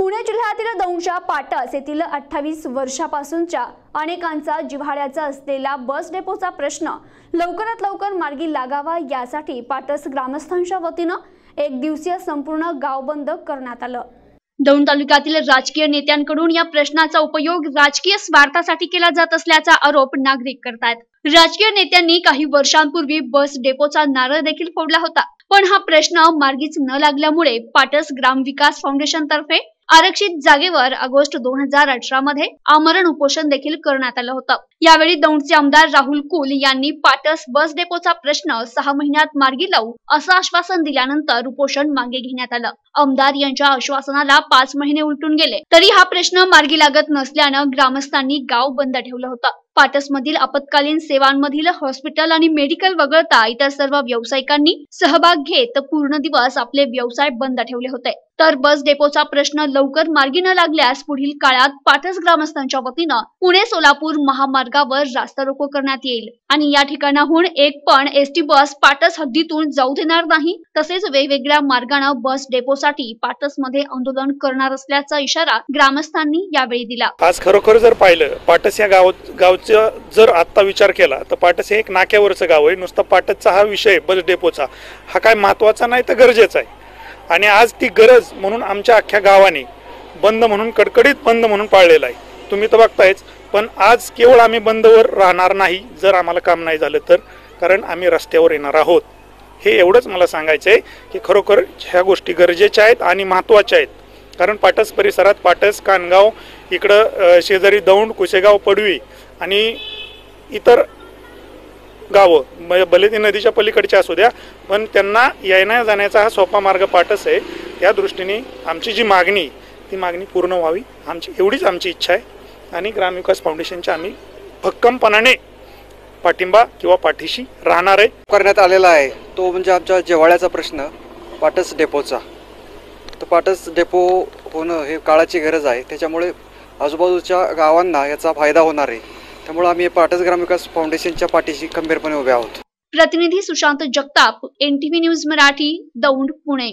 पुणे जिल्ह्यातील दौंडच्या पाटस येथील अठ्ठावीस वर्षापासूनच्या अनेकांचा जिव्हाळ्याचा असलेला बस डेपोचा प्रश्न लवकरात लवकर मार्गी लागावा यासाठी पाटस ग्रामस्थांच्या वतीनं एक दिवसीय संपूर्ण गाव बंद करण्यात आलं. दौंड तालुक्यातील राजकीय नेत्यांकडून या प्रश्नाचा उपयोग राजकीय स्वार्थासाठी केला जात असल्याचा आरोप नागरिक करतायत. राजकीय नेत्यांनी काही वर्षांपूर्वी बस डेपोचा नारळ देखील फोडला होता. पण हा प्रश्न मार्गीच न लागल्यामुळे पाटस ग्राम विकास फाउंडेशन तर्फे आरक्षित जागेवर ऑगस्ट दोन हजार अठरा मध्ये आमरण उपोषण देखील करण्यात आलं होतं. यावेळी दौंडचे आमदार राहुल कुल यांनी पाटस बस डेपोचा प्रश्न सहा महिन्यात मार्गी लावू असं आश्वासन दिल्यानंतर उपोषण मागे घेण्यात आलं. आमदार यांच्या आश्वासनाला पाच महिने उलटून गेले. तरी हा प्रश्न मार्गी लागत नसल्यानं ग्रामस्थांनी गाव बंद ठेवलं होतं. पाटसमधील आपत्कालीन सेवांमधील हॉस्पिटल आणि मेडिकल वगळता इतर सर्व व्यावसायिकांनी सहभाग घेत पूर्ण दिवस आपले व्यवसाय बंद ठेवले होते. तर बस डेपोचा प्रश्न लवकर मार्गी न लागल्यास पुढील काळात पाटस ग्रामस्थांच्या वतीनं पुणे सोलापूर महामार्गावर रास्ता रोको करण्यात येईल. आणि या ठिकाणाहून एक पण एसटी बस पाटस हद्दीतून जाऊ देणार नाही तसेच वेगवेगळ्या मार्गानं बस डेपोसाठी पाटसमध्ये आंदोलन करणार असल्याचा इशारा ग्रामस्थांनी यावेळी दिला. आज खरोखर जर पाहिलं पाटस या गाव पाटसचा जर आत्ता विचार केला तर पाटस हे एक नाक्यावरचं गाव आहे. नुसता पाटसचा हा विषय बस डेपोचा. हा काय महत्त्वाचा नाही तर गरजेचा आहे. आणि आज ती गरज म्हणून आमच्या अख्ख्या गावाने बंद म्हणून कडकडीत बंद म्हणून पाळलेला आहे. तुम्ही तर बघतायच पण आज केवळ आम्ही बंदवर राहणार नाही जर आम्हाला काम नाही झालं तर. कारण आम्ही रस्त्यावर येणार आहोत. हे एवढंच मला सांगायचं आहे की खरोखर ह्या गोष्टी गरजेच्या आहेत आणि महत्त्वाच्या आहेत. कारण पाटस परिसरात पाटस कानगाव इकडं शेजारी दौंड कुसेगाव पडवी आणि इतर गावं म- भले ती नदीच्या पलीकडच्या असू द्या पण त्यांना येण्या जाण्याचा हा सोपा मार्ग पाटस आहे. त्या दृष्टीने आमची जी मागणी ती मागणी पूर्ण व्हावी. आमची एवढीच आमची इच्छा आहे. आणि ग्रामविकास फाउंडेशनच्या आम्ही भक्कमपणाने पाठिंबा किंवा पाठीशी राहणार आहे. करण्यात आलेला आहे. तो म्हणजे आमच्या जेवाळ्याचा प्रश्न पाटस डेपोचा. तर पाटस डेपो होणं हे काळाची गरज आहे. त्याच्यामुळे आजूबाजूच्या गावांना याचा फायदा होणार आहे. त्यामुळे आम्ही पाटस ग्रामविकास फाउंडेशनच्या पाठीशी खंबीरपणे उभे आहोत. प्रतिनिधी सुशांत जगताप एनटीव्ही न्यूज मराठी दौंड पुणे.